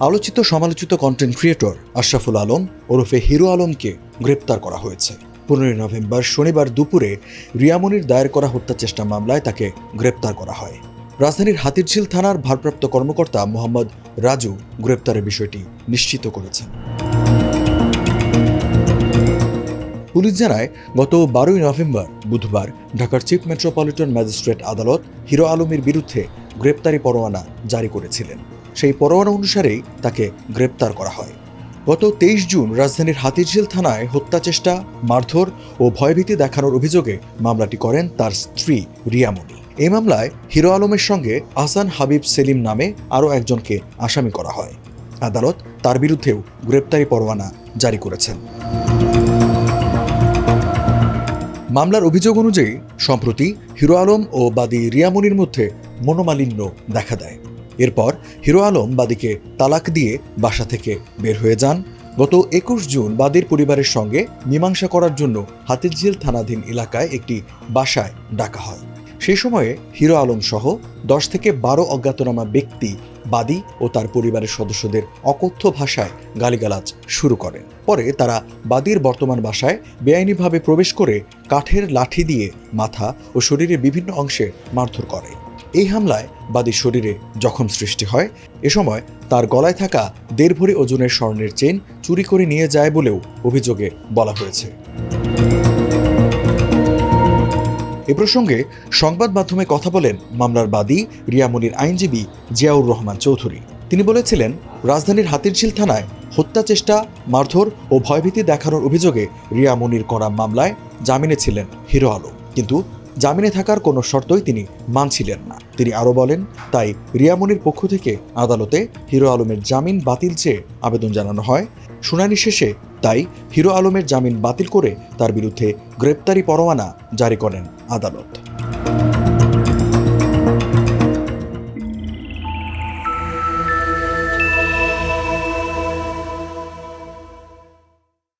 আলোচিত সমালোচিত content creator Ashraful Alam ওরফে হিরো আলমকে গ্রেপ্তার করা হয়েছে। পনেরোই নভেম্বর শনিবার দুপুরে রিয়ামনির দায়ের করা হত্যা চেষ্টা মামলায় তাকে গ্রেপ্তার করা হয়। রাজধানীর হাতিরঝিল থানার ভারপ্রাপ্ত কর্মকর্তা মোহাম্মদ রাজু গ্রেপ্তারের বিষয়টি নিশ্চিত করেছেন। পুলিশ জানায়, গত বারোই নভেম্বর বুধবার ঢাকার চিফ মেট্রোপলিটন ম্যাজিস্ট্রেট আদালত হিরো আলমের বিরুদ্ধে গ্রেপ্তারি পরোয়ানা জারি করেছিলেন। সেই পরোয়ানা অনুসারেই তাকে গ্রেপ্তার করা হয়। গত তেইশ জুন রাজধানীর হাতিরঝিল থানায় হত্যা চেষ্টা, মারধর ও ভয়ভীতি দেখানোর অভিযোগে মামলাটি করেন তার স্ত্রী রিয়ামণি এই মামলায় হিরো আলমের সঙ্গে আহসান হাবিব সেলিম নামে আরও একজনকে আসামি করা হয়। আদালত তার বিরুদ্ধেও গ্রেপ্তারি পরোয়ানা জারি করেছেন। মামলার অভিযোগ অনুযায়ী, সম্প্রতি হিরো আলম ও বাদী রিয়ামনির মধ্যে মনোমালিন্য দেখা দেয়। এরপর হিরো আলম বাদীকে তালাক দিয়ে বাসা থেকে বের হয়ে যান। গত একুশ জুন বাদীর পরিবারের সঙ্গে মীমাংসা করার জন্য হাতিরঝিল থানাধীন এলাকায় একটি বাসায় ডাকা হয়। সেই সময়ে হিরো আলম সহ দশ থেকে বারো অজ্ঞাতনামা ব্যক্তি বাদী ও তার পরিবারের সদস্যদের অকথ্য ভাষায় গালিগালাজ শুরু করেন। পরে তারা বাদীর বর্তমান বাসায় বেআইনিভাবে প্রবেশ করে কাঠের লাঠি দিয়ে মাথা ও শরীরের বিভিন্ন অংশে মারধর করে। এই হামলায় বাদীর শরীরে জখম সৃষ্টি হয়। এ সময় তার গলায় থাকা দেড় ভরি ওজনের স্বর্ণের চেন চুরি করে নিয়ে যায় বলেও অভিযোগে বলা হয়েছে। এ প্রসঙ্গে সংবাদ মাধ্যমে কথা বলেন মামলার বাদী রিয়ামনির আইনজীবী জিয়াউর রহমান চৌধুরী। তিনি বলেছিলেন, রাজধানীর হাতিরঝিল থানায় হত্যা চেষ্টা, মারধর ও ভয়ভীতি দেখানোর অভিযোগে রিয়ামনির করা মামলায় জামিনে ছিলেন হিরো আলম। কিন্তু জামিনে থাকার কোনো শর্তই তিনি মানছিলেন না। তিনি আরও বলেন, তাই রিয়ামনির পক্ষ থেকে আদালতে হিরো আলমের জামিন বাতিল চেয়ে আবেদন জানানো হয়। শুনানি শেষে তাই হিরো আলমের জামিন বাতিল করে তার বিরুদ্ধে গ্রেপ্তারি পরোয়ানা জারি করেন আদালত।